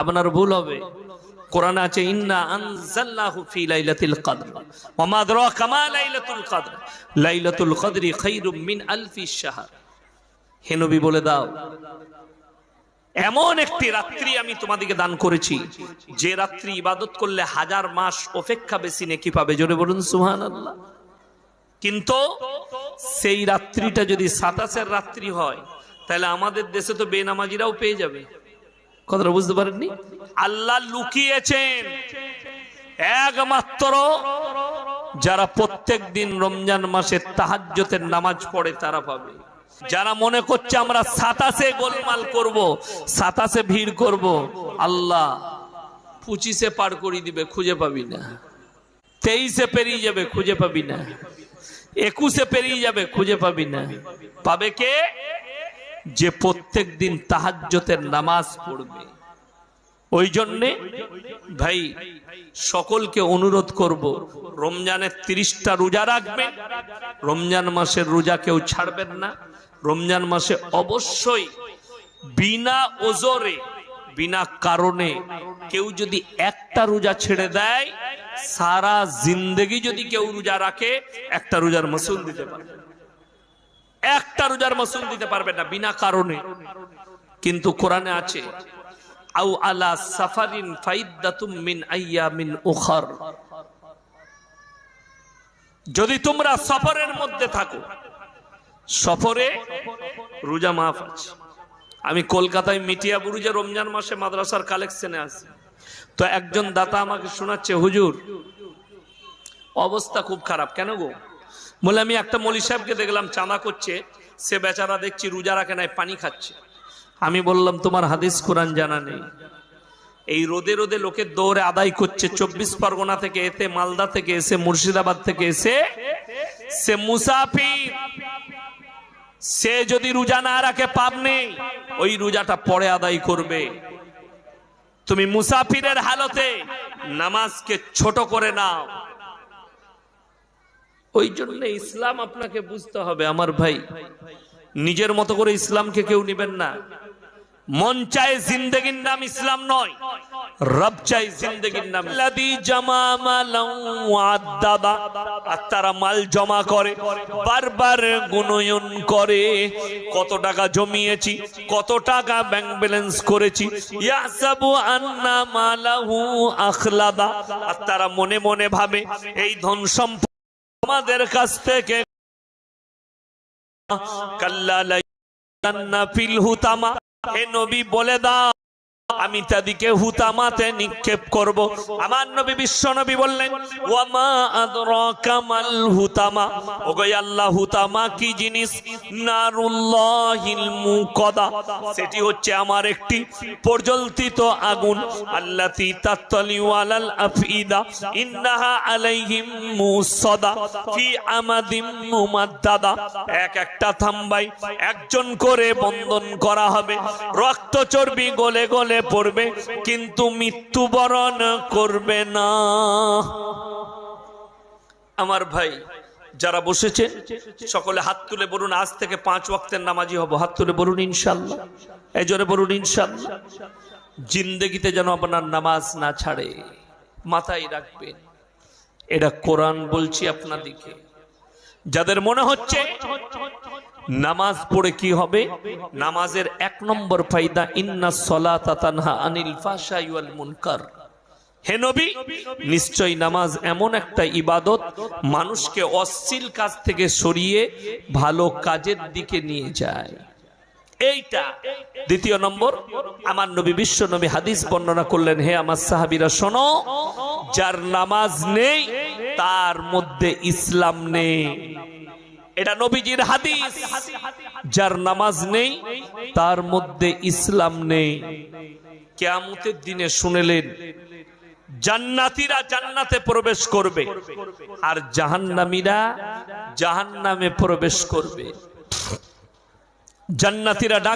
আপনার ভুল হবে। কোরআন আছে, ইন্না আনজালনাহু ফি লাইলাতিল কদর ওয়া মা আদরাকা মা লাইলাতুল কদর। লাইলাতুল কদরি খায়রুম মিন আলফি শাহর। হে নবী, বলে দাও, এমন একটি রাত্রি আমি তোমাদেরকে দান করেছি, যে রাত্রি ইবাদত করলে হাজার মাস অপেক্ষা বেশি নেকি পাবে। জোরে বলুন, সুবহানাল্লাহ। কিন্তু সেই রাত্রিটা যদি সাতাশের রাত্রি হয়, তাহলে আমাদের দেশে তো বেনামাজিরাও পেয়ে যাবে। কথাটা বুঝতে পারেননি? আল্লাহ লুকিয়েছেন। একমাত্র যারা প্রত্যেক দিন রমজান মাসে তাহাজ্জতের নামাজ পড়ে তারা পাবে। যারা মনে করছে আমরা সাতাশে গোলমাল করব, সাতাশে ভিড় করব, আল্লাহ পঁচিশে পার করিয়ে দিবে, খুঁজে পাবি না। তেইশে পেরিয়ে যাবে, খুঁজে পাবি না। একুশে পেরিয়ে যাবে, খুঁজে পাবি না। পাবে কে? যে প্রত্যেক দিন তাহাজ্জতের নামাজ পড়বে। ওই জন্যে ভাই, সকলকে অনুরোধ করব রমজানের তিরিশটা রোজা রাখবেন রমজান মাসের রোজা কেউ ছাড়বেন না। রমজান মাসে অবশ্যই বিনা ওজরে, বিনা কারণে কেউ যদি একটা রোজা ছেড়ে দেয়, সারা জিন্দগি যদি কেউ রোজা রাখে, একটা রোজার মসুল দিতে পারবে একটা রোজার মসুল দিতে পারবে না, বিনা কারণে। কিন্তু কোরআনে আছে, আউ আলা সাফারিন ফাইদ্দাতুম মিন আইয়ামিন উখার। যদি তোমরা সফরের মধ্যে থাকো, সফরে রোজা মাফ আছে। আমি কলকাতায় মিটিয়া বুরুজে রমজান মাসে মাদ্রাসার কালেকশনে আছি। তো একজন দাতা আমাকে শোনাচ্ছে, হুজুর, অবস্থা খুব খারাপ, কেন গো? বলে, আমি একটা মলি সাহেবকে দেখলাম চাঁদা করছে। সে বেচারা দেখছি রোজা রাখে নাই, পানি খাচ্ছে। আমি বললাম, তোমার হাদিস কোরআন জানা নেই। এই রোদে রোদে লোকের দৌড়ে আদায় করছে, চব্বিশ পরগনা থেকে এতে মালদা থেকে এসে, মুর্শিদাবাদ থেকে এসে, সে মুসাফির। সে যদি রোজা না রাখে, পাপ নেই। ওই রোজাটা পরে আদায় করবে। তুমি মুসাফিরের হালতে নামাজকে ছোট করে নাও। ওই জন্য ইসলাম আপনাকে বুঝতে হবে, আমার ভাই। নিজের মতো করে ইসলামকে কেউ নেবেন না। মন চায় জিন্দগির নাম ইসলাম নয়, রব চাই জিন্দগির নাম তারা মাল জমা করে, বারবার গুণয়ন করে। কত টাকা জমিয়েছি, কত টাকা ব্যাংক ব্যালেন্স করেছি। আর তারা মনে মনে ভাবে, এই ধন সম্পদ আমাদের কাছ থেকে কাল্লা ফিল হুতামা। হে নবী বলে দাও। আমি তাদিকে হুতামাতে নিক্ষেপ করব। আমার নবী বিশ্ব নবী বললেন, ওয়ামা হুতামা? কি জিনিস? সেটি হচ্ছে আমার একটি আগুন। আল্লাতি ইন্নাহা আলাইহিম আমাদিম এক একটা থাম্বাই একজন করে বন্ধন করা হবে। রক্ত চর্বি গলে গলে পড়বে, কিন্তু মৃত্যুবরণ করবে না। আমার ভাই, যারা বসেছে, সকলে হাত তুলে বলুন, আজ থেকে পাঁচ ওয়াক্তের নামাজি হব। হাত তুলে বলুন ইনশাল্লাহ এই জোরে বলুন ইনশাল্লাহ জিন্দগিতে যেন আপনার নামাজ না ছাড়ে, মাথায় রাখবেন। এটা কোরআন বলছি আপনাদিকে যাদের মনে হচ্ছে নামাজ পড়ে কি হবে? নামাজের এক নম্বর ফায়দা, ইন্না সলাতা আনিল ফাশাই মুনকার। হে নবী নিশ্চয় নামাজ এমন একটা ইবাদত মানুষকে অশ্লীল কাজ থেকে সরিয়ে ভালো কাজের দিকে নিয়ে যায়। এইটা দ্বিতীয় নম্বর, আমার নবী বিশ্ব নবী হাদিস বর্ণনা করলেন, হে আমার সাহাবিরা, শোনো, যার নামাজ নেই, তার মধ্যে ইসলাম নেই। এটা নবীজির হাদিস। যার নামাজ নেই, তার মধ্যে ইসলাম নেই। কেয়ামতের দিনে শুনেলেন, জান্নাতিরা জান্নাতে প্রবেশ করবে, আর জাহান্নামীরা জাহান্নামে প্রবেশ করবে। জান্নাতিরা ডাক